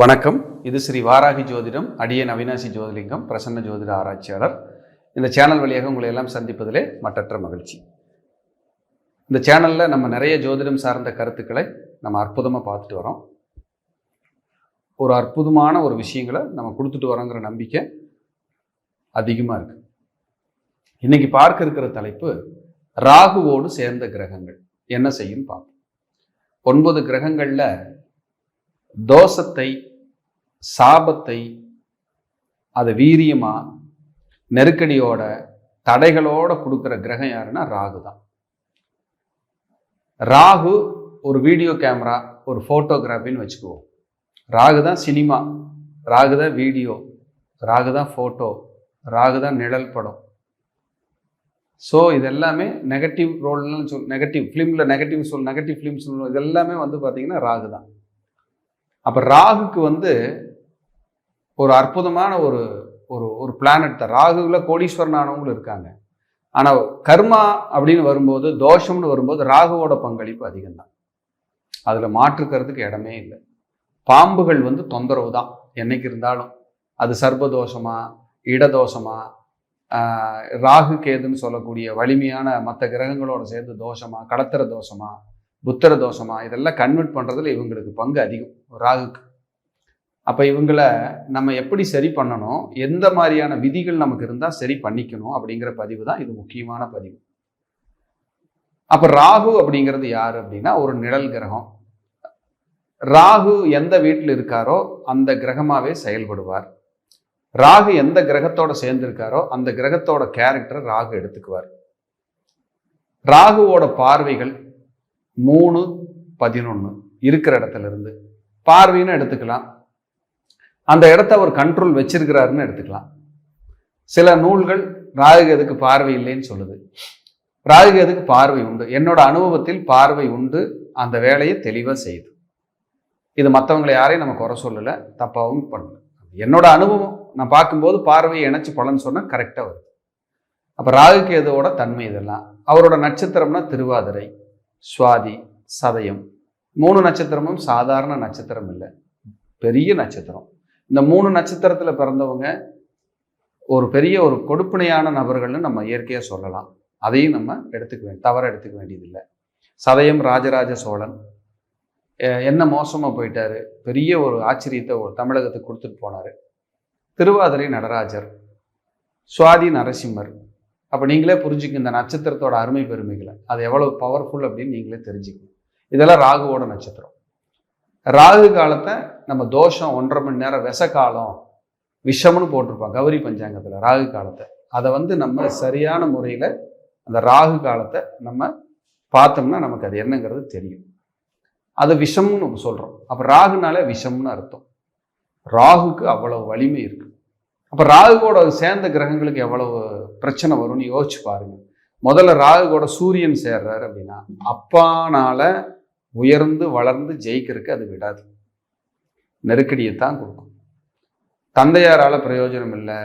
வணக்கம். இது ஸ்ரீ வாராகி ஜோதிடம் அடியன் அவினாசி ஜோதிலிங்கம் பிரசன்ன ஜோதிட ஆராய்ச்சியாளர். இந்த சேனல் வழியாக உங்களை எல்லாம் சந்திப்பதிலே மற்றற்ற மகிழ்ச்சி. இந்த சேனலில் நம்ம நிறைய ஜோதிடம் சார்ந்த கருத்துக்களை நம்ம அற்புதமாக பார்த்துட்டு வரோம். ஒரு அற்புதமான ஒரு விஷயங்களை நம்ம கொடுத்துட்டு வரோங்கிற நம்பிக்கை அதிகமாக இருக்குது இன்னைக்கு பார்க்க இருக்கிற தலைப்பு ராகுவோடு சேர்ந்த கிரகங்கள். என்ன செய்யும் பார்ப்போம். ஒன்பது கிரகங்களில் தோஷத்தை சாபத்தை அதை வீரியமாக நெருக்கடியோட தடைகளோட கொடுக்குற கிரகம் யாருன்னா ராகு தான். ராகு ஒரு வீடியோ கேமரா ஒரு ஃபோட்டோகிராஃபின்னு வச்சுக்குவோம். ராகு தான் சினிமா ராகு தான் வீடியோ ராகு தான் ஃபோட்டோ ராகு தான் நிழல் படம். ஸோ இது எல்லாமே நெகட்டிவ் ரோல்னு சொல் நெகட்டிவ் ஃபிலிமில் நெகட்டிவ் சொல் நெகட்டிவ் ஃபிலிம் சொல்லணும் இது எல்லாமே வந்து பார்த்தீங்கன்னா ராகு தான். அப்போ ராகுக்கு வந்து ஒரு அற்புதமான ஒரு ஒரு ஒரு பிளானட் தான். ராகுவில் கோடீஸ்வரன் ஆனவங்களும் இருக்காங்க. ஆனால் கர்மா அப்படின்னு வரும்போது தோஷம்னு வரும்போது ராகுவோட பங்களிப்பு அதிகம்தான். அதில் மாற்றுக்கிறதுக்கு இடமே இல்லை. பாம்புகள் வந்து தொந்தரவு தான் என்னைக்கு இருந்தாலும். அது சர்பதோஷமா இடதோஷமா ராகு கேதுன்னு சொல்லக்கூடிய வலிமையான மற்ற கிரகங்களோட சேர்ந்து தோஷமா கடத்திர தோஷமா புத்திர தோஷமா இதெல்லாம் கன்வெர்ட் பண்ணுறதுல இவங்களுக்கு பங்கு அதிகம் ராகுக்கு. அப்போ இவங்கள நம்ம எப்படி சரி பண்ணணும்? எந்த மாதிரியான விதிகள் நமக்கு இருந்தால் சரி பண்ணிக்கணும் அப்படிங்கிற பதிவு தான் இது முக்கியமான பதிவு. அப்போ ராகு அப்படிங்கிறது யார் அப்படின்னா ஒரு நிழல் கிரகம். ராகு எந்த வீட்டில் இருக்காரோ அந்த கிரகமாகவே செயல்படுவார். ராகு எந்த கிரகத்தோட சேர்ந்திருக்காரோ அந்த கிரகத்தோட கேரக்டர் ராகு எடுத்துக்குவார். ராகுவோட பார்வைகள் மூணு பதினொன்று இருக்கிற இடத்துல இருந்து பார்வைன்னு எடுத்துக்கலாம். அந்த இடத்த அவர் கண்ட்ரோல் வச்சிருக்கிறாருன்னு எடுத்துக்கலாம். சில நூல்கள் ராகுகேதுக்கு பார்வை இல்லைன்னு சொல்லுது. ராகுகேதுக்கு பார்வை உண்டு? என்னோட அனுபவத்தில் பார்வை உண்டு அந்த வேலையை தெளிவாக செய்யுது. இது மற்றவங்களை யாரையும் நம்ம குறை சொல்லலை தப்பாகவும் பண்ணல. என்னோட அனுபவம் நான் பார்க்கும்போது பார்வையை இணைச்சி பலன் சொன்னால் கரெக்டாக வருது. அப்போ ராகுகேதுவோட தன்மை இதெல்லாம்? அவரோட நட்சத்திரம்னா திருவாதிரை. சுவாதி சதயம். மூணு நட்சத்திரமும் சாதாரண நட்சத்திரம் இல்லை. பெரிய நட்சத்திரம். இந்த மூணு நட்சத்திரத்தில் பிறந்தவங்க ஒரு பெரிய ஒரு கொடுப்பினையான நபர்கள்னு நம்ம இயற்கையாக சொல்லலாம். அதையும் நம்ம எடுத்துக்க வேண்டிய தவற எடுத்துக்க வேண்டியதில்லை. சதயம் ராஜராஜ சோழன். என்ன மோசமாக போயிட்டார்? பெரிய ஒரு ஆச்சரியத்தை ஒரு தமிழகத்துக்கு கொடுத்துட்டு போனார். திருவாதிரை நடராஜர். சுவாதி நரசிம்மர். அப்போ நீங்களே புரிஞ்சுக்க இந்த நட்சத்திரத்தோட அருமை பெருமைகளை. அது எவ்வளவு பவர்ஃபுல் அப்படின்னு நீங்களே தெரிஞ்சுக்கணும். இதெல்லாம் ராகுவோட நட்சத்திரம். ராகு காலத்தை நம்ம தோஷம் ஒன்றரை மணி நேரம் விச காலம் விஷம்னு போட்டிருப்போம் கௌரி பஞ்சாங்கத்தில் ராகு காலத்தை. அதை வந்து நம்ம சரியான முறையில் அந்த ராகு காலத்தை நம்ம பார்த்தோம்னா நமக்கு அது என்னங்கிறது தெரியும். அது விஷம்னு நம்ம சொல்கிறோம் அப்போ ராகுனாலே விஷம்னு அர்த்தம். ராகுக்கு அவ்வளவு வலிமை இருக்குது அப்போ ராகுவோட சேர்ந்த கிரகங்களுக்கு எவ்வளவு பிரச்சனை வரும்னு யோசிச்சு பாருங்க. முதல்ல ராகு கூட சூரியன் சேர்றாரு அப்படின்னா அப்பானால உயர்ந்து வளர்ந்து ஜெயிக்கிறதுக்கு அது விடாது. நெருக்கடியை தான் கொடுக்கும். தந்தையாரால் பிரயோஜனம் இல்லை.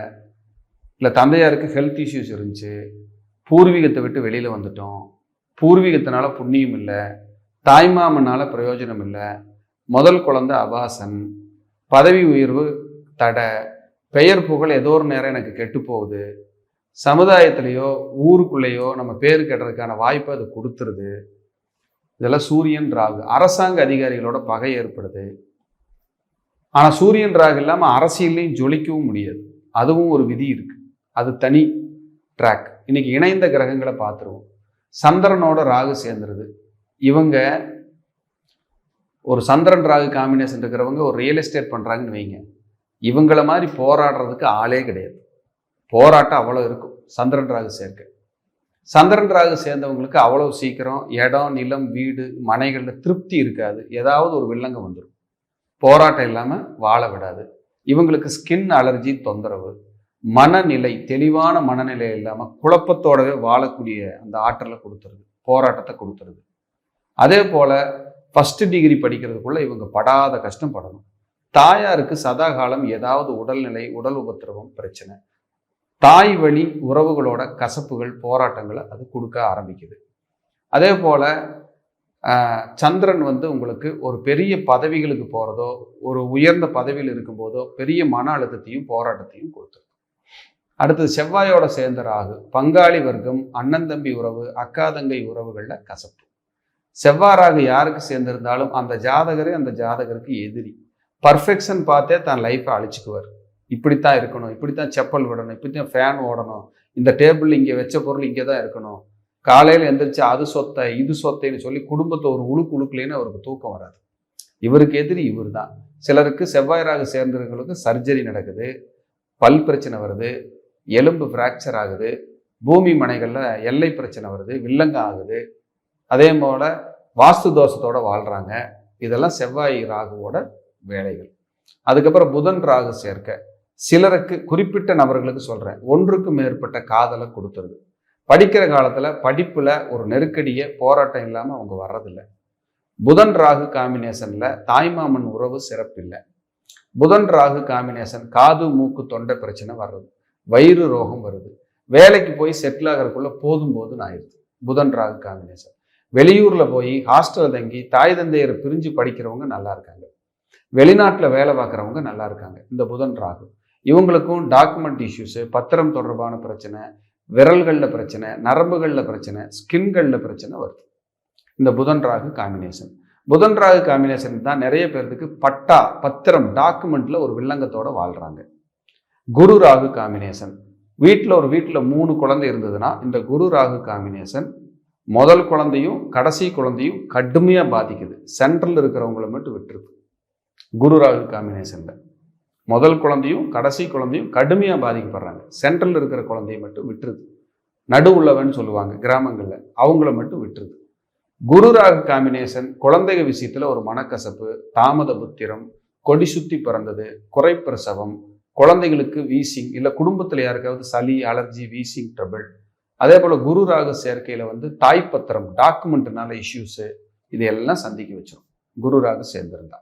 இல்லை தந்தையாருக்கு ஹெல்த் இஷ்யூஸ் இருந்துச்சு. பூர்வீகத்தை விட்டு வெளியில் வந்துட்டோம். பூர்வீகத்தினால புண்ணியம் இல்லை. தாய்மாமனால் பிரயோஜனம் இல்லை. முதல் குழந்தை அபாசன். பதவி உயர்வு தடை. பெயர் புகழ் ஏதோ ஒரு நேரம் எனக்கு கெட்டு போகுது. சமுதாயத்திலேயோ ஊருக்குள்ளேயோ நம்ம பேர் கெட்டதுக்கான வாய்ப்பை அது கொடுத்துருது. இதெல்லாம் சூரியன் ராகு. அரசாங்க அதிகாரிகளோட பகை ஏற்படுது. ஆனால் சூரியன் ராகு இல்லாமல் அரசியல்லையும் ஜொலிக்கவும் முடியாது. அதுவும் ஒரு விதி இருக்கு. அது தனி ட்ராக் இன்னைக்கு இணைந்த கிரகங்களை பார்த்துருவோம். சந்திரனோட ராகு சேர்ந்துருது. இவங்க ஒரு சந்திரன் ராகு காம்பினேஷன் இருக்கிறவங்க ஒரு ரியல் எஸ்டேட் பண்ணுறாங்கன்னு வைங்க. இவங்கள மாதிரி போராடுறதுக்கு ஆளே கிடையாது. போராட்டம் அவ்வளோ இருக்கும். சந்திரன் ராகு சேர்க்க. சந்திரன் ராகு சேர்ந்தவங்களுக்கு அவ்வளோ சீக்கிரம் இடம் நிலம் வீடு மனைகளில் திருப்தி இருக்காது. ஏதாவது ஒரு வில்லங்க வந்துடும் போராட்டம் இல்லாமல் வாழ விடாது. இவங்களுக்கு ஸ்கின் அலர்ஜி தொந்தரவு மனநிலை தெளிவான மனநிலை இல்லாமல் குழப்பத்தோடவே வாழக்கூடிய அந்த ஆற்றலை கொடுத்துருது. போராட்டத்தை கொடுத்துருது. அதே போல் ஃபஸ்ட்டு டிகிரி படிக்கிறதுக்குள்ளே இவங்க படாத கஷ்டம் படணும். தாயாருக்கு சதா காலம் ஏதாவது உடல்நிலை உடல் உபத்திரவம் பிரச்சனை. தாய் வழி உறவுகளோட கசப்புகள் போராட்டங்களை அது கொடுக்க ஆரம்பிக்குது. அதே போல் சந்திரன் வந்து உங்களுக்கு ஒரு பெரிய பதவிகளுக்கு போகிறதோ ஒரு உயர்ந்த பதவியில் இருக்கும்போதோ பெரிய மன அழுத்தத்தையும் போராட்டத்தையும் கொடுத்துரும். அடுத்தது செவ்வாயோட சேர்ந்த ராகு. பங்காளி வர்க்கம் அண்ணன் தம்பி உறவு அக்கா தங்கை உறவுகளில் கசப்பு. செவ்வாய் ராகு யாருக்கு சேர்ந்திருந்தாலும் அந்த ஜாதகரே அந்த ஜாதகருக்கு எதிரி. பர்ஃபெக்ஷன் பார்த்தே தான் லைஃப்பை அழிச்சுக்குவார். இப்படித்தான் இருக்கணும் இப்படித்தான் செப்பல் விடணும் இப்படித்தான் ஃபேன் ஓடணும் இந்த டேபிள் இங்கே வச்ச பொருள் இங்கே தான் இருக்கணும். காலையில் எந்திரிச்சு அது சொத்தை இது சொத்தைன்னு சொல்லி குடும்பத்தை ஒரு உழுக்கு உழுக்குலேன்னு அவருக்கு தூக்கம் வராது. இவருக்கு எதிரி இவர் தான் சிலருக்கு செவ்வாயராக சேர்ந்தவர்களுக்கு சர்ஜரி நடக்குது பல் பிரச்சனை வருது எலும்பு ஃப்ராக்சர் ஆகுது பூமி மனைகளில் எல்லை பிரச்சனை வருது வில்லங்க ஆகுது. அதே போல் வாஸ்து தோஷத்தோட வாழ்கிறாங்க இதெல்லாம் செவ்வாய் ராகுவோட வேலைகள். அதுக்கப்புறம் புதன் ராகு சேர்க்க சிலருக்கு குறிப்பிட்ட நபர்களுக்கு சொல்கிறேன் ஒன்றுக்கு மேற்பட்ட காதலை கொடுத்துருது. படிக்கிற காலத்தில் படிப்பில் ஒரு நெருக்கடியை போராட்டம் இல்லாமல் அவங்க வர்றதில்லை. புதன் ராகு காம்பினேஷனில் தாய்மாமன் உறவு சிறப்பில்லை. புதன் ராகு காம்பினேஷன் காது மூக்கு தொண்டை பிரச்சனை வர்றது. வயிறு ரோகம் வருது. வேலைக்கு போய் செட்டில் ஆகிறதுக்குள்ள போதும் போதுன்னு ஆயிடுது. புதன் ராகு காம்பினேஷன் வெளியூரில் போய் ஹாஸ்டல் தங்கி தாய் தந்தையரை பிரிஞ்சு படிக்கிறவங்க நல்லா இருக்காங்க. வெளிநாட்டில் வேலை பார்க்குறவங்க நல்லா இருக்காங்க. இந்த புதன் ராகு. இவங்களுக்கும் டாக்குமெண்ட் இஷ்யூஸு பத்திரம் தொடர்பான பிரச்சனை விரல்களில் பிரச்சனை நரம்புகளில் பிரச்சனை ஸ்கின்களில் பிரச்சனை வருது. இந்த புதன் ராகு காம்பினேஷன் புதன் ராகு காம்பினேஷன் தான் நிறைய பேர்த்துக்கு பட்டா பத்திரம் டாக்குமெண்ட்ல ஒரு வில்லங்கத்தோட வாழ்றாங்க. குரு ராகு காம்பினேஷன் வீட்டில் ஒரு வீட்டில் மூணு குழந்தை இருந்ததுன்னா இந்த குரு ராகு காம்பினேஷன் முதல் குழந்தையும் கடைசி குழந்தையும் கடுமையாக பாதிக்குது. சென்ட்ரல் இருக்கிறவங்கள மட்டும் விட்டுருக்கு குரு ராகு காம்பினேஷனில் முதல் குழந்தையும் கடைசி குழந்தையும் கடுமையாக பாதிக்கப்படுறாங்க. சென்ட்ரல் இருக்கிற குழந்தைய மட்டும் விட்டுருது. நடு உள்ளவன்னு சொல்லுவாங்க கிராமங்களில். அவங்கள மட்டும் விட்டுருது. குரு ராகு காம்பினேஷன் குழந்தைக விஷயத்தில் ஒரு மனக்கசப்பு தாமத புத்திரம் கொடி சுத்தி பிறந்தது குறைப்பிரசவம் குழந்தைகளுக்கு வீசிங் இல்லை குடும்பத்தில் யாருக்காவது சளி அலர்ஜி வீசிங் ட்ரபிள் அதே போல் குரு ராகு சேர்க்கையில் வந்து தாய்ப்பத்திரம் டாக்குமெண்ட்னால இஷ்யூஸு இதையெல்லாம் சந்திக்க வச்சிடும் குரு ராகு சேர்ந்திருந்தா.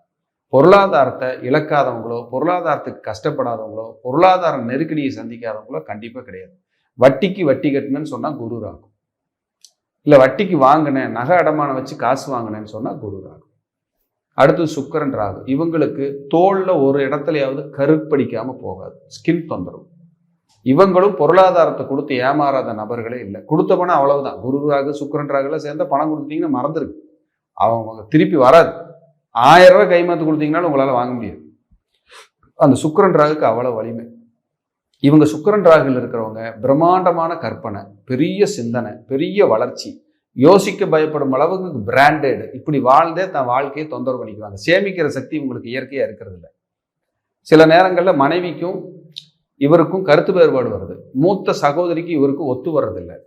பொருளாதாரத்தை இழக்காதவங்களோ பொருளாதாரத்துக்கு கஷ்டப்படாதவங்களோ பொருளாதார நெருக்கடியை சந்திக்காதவங்களோ கண்டிப்பாக கிடையாது. வட்டிக்கு வட்டி கட்டினேன்னு சொன்னால் குரு ராகு. இல்லை வட்டிக்கு வாங்கினேன் நகை அடமானம் வச்சு காசு வாங்கினேன்னு சொன்னால் குரு ராகு. அடுத்து சுக்கரன் ராகு. இவங்களுக்கு தோளில் ஒரு இடத்துலையாவது கருப்படிக்காமல் போகாது. ஸ்கின் தொந்தரவு. இவங்களும் பொருளாதாரத்தை கொடுத்து ஏமாறாத நபர்களே இல்லை. கொடுத்த பணம் அவ்வளவுதான். குரு ராகு சுக்கரன் ராகுல சேர்ந்த பணம் கொடுத்தீங்கன்னா மறந்துருக்கு அவங்க திருப்பி வராது. ஆயிரம் ரூபாய் கைமாத்து கொடுத்தீங்கனாலும் உங்களால் வாங்க முடியாது. அந்த சுக்கரன் ராகுக்கு அவ்வளோ வலிமை. இவங்க சுக்கரன் ராகுல இருக்கிறவங்க பிரம்மாண்டமான கற்பனை பெரிய சிந்தனை பெரிய வளர்ச்சி. யோசிக்க பயப்படும் அளவுக்கு பிராண்டட் இப்படி வாழ்ந்தே தன் வாழ்க்கையை தொந்தரவு பண்ணிக்குவாங்க. சேமிக்கிற சக்தி உங்களுக்கு இயற்கையாக இருக்கிறது இல்லை சில நேரங்களில் மனைவிக்கும் இவருக்கும் கருத்து வேறுபாடு வருது. மூத்த சகோதரிக்கு இவருக்கும் ஒத்து வர்றதில்லை.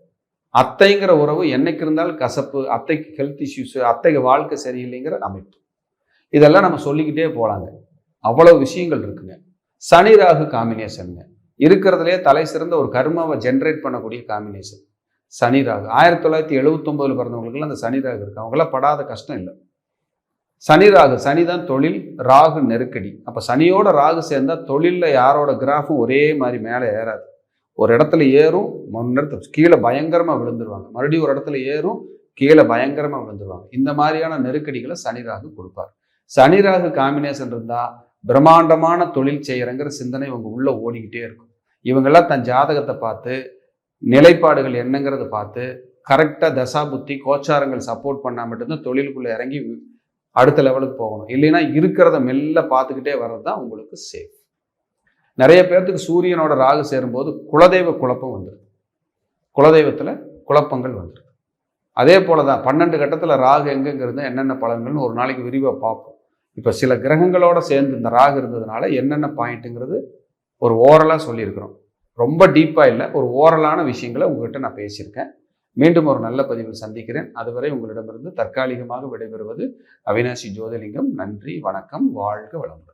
அத்தைங்கிற உறவு என்னைக்கு இருந்தாலும் கசப்பு அத்தைக்கு ஹெல்த் இஷ்யூஸ் அத்தைக்கு வாழ்க்கை சரியில்லைங்கிற அமைப்பு. இதெல்லாம் நம்ம சொல்லிக்கிட்டே போகலாங்க அவ்வளவு விஷயங்கள் இருக்குங்க. சனி ராகு காம்பினேஷனுங்க இருக்கிறதுலே தலை சிறந்த ஒரு கர்மாவை ஜென்ரேட் பண்ணக்கூடிய காம்பினேஷன் சனி ராகு. ஆயிரத்தி தொள்ளாயிரத்தி எழுபத்தொம்பதுல பிறந்தவங்களுக்குலாம் அந்த சனி ராகு இருக்கு. அவங்களாம் படாத கஷ்டம் இல்லை. சனி ராகு சனி தான் தொழில் ராகு நெருக்கடி. அப்போ சனியோட ராகு சேர்ந்தால் தொழிலில் யாரோட கிராஃபும் ஒரே மாதிரி மேலே ஏறாது. ஒரு இடத்துல ஏறும் முன்னெடுத்து கீழே பயங்கரமாக விழுந்துருவாங்க. மறுபடியும் ஒரு இடத்துல ஏறும் கீழே பயங்கரமாக விழுந்துருவாங்க. இந்த மாதிரியான நெருக்கடிகளை சனி ராகு கொடுப்பார். சனி ராகு காம்பினேஷன் இருந்தால் பிரம்மாண்டமான தொழில் செய்கிறங்கிற சிந்தனை இவங்க உள்ள ஓடிக்கிட்டே இருக்கும். இவங்கெல்லாம் தன் ஜாதகத்தை பார்த்து நிலைப்பாடுகள் என்னங்கிறத பார்த்து கரெக்டாக தசா புத்தி கோச்சாரங்கள் சப்போர்ட் பண்ணால் மட்டும்தான் தொழிலுக்குள்ளே இறங்கி அடுத்த லெவலுக்கு போகணும். இல்லைன்னா இருக்கிறத மெல்ல பார்த்துக்கிட்டே வர்றது தான் உங்களுக்கு சேஃப் நிறைய பேர்த்துக்கு சூரியனோட ராகு சேரும்போது குலதெய்வ குழப்பம் வந்துடுது குலதெய்வத்தில் குழப்பங்கள் வந்துடும் அதே போல தான் பன்னெண்டு கட்டத்தில் ராகு எங்கெங்கிறது என்னென்ன பலன்கள்னு ஒரு நாளைக்கு விரிவாக பார்ப்போம். இப்போ சில கிரகங்களோடு சேர்ந்து இந்த ராகு இருந்ததுனால என்னென்ன பாயிண்ட்டுங்கிறது ஒரு ஓரலாக சொல்லியிருக்கிறோம். ரொம்ப டீப்பாக இல்லை ஒரு ஓரலான விஷயங்களை உங்கள்கிட்ட நான் பேசியிருக்கேன். மீண்டும் ஒரு நல்ல பதிவில் சந்திக்கிறேன். அதுவரை உங்களிடமிருந்து தற்காலிகமாக விடைபெறுவது அவினாசி ஜோதிலிங்கம். நன்றி வணக்கம் வாழ்க வளமுடன்.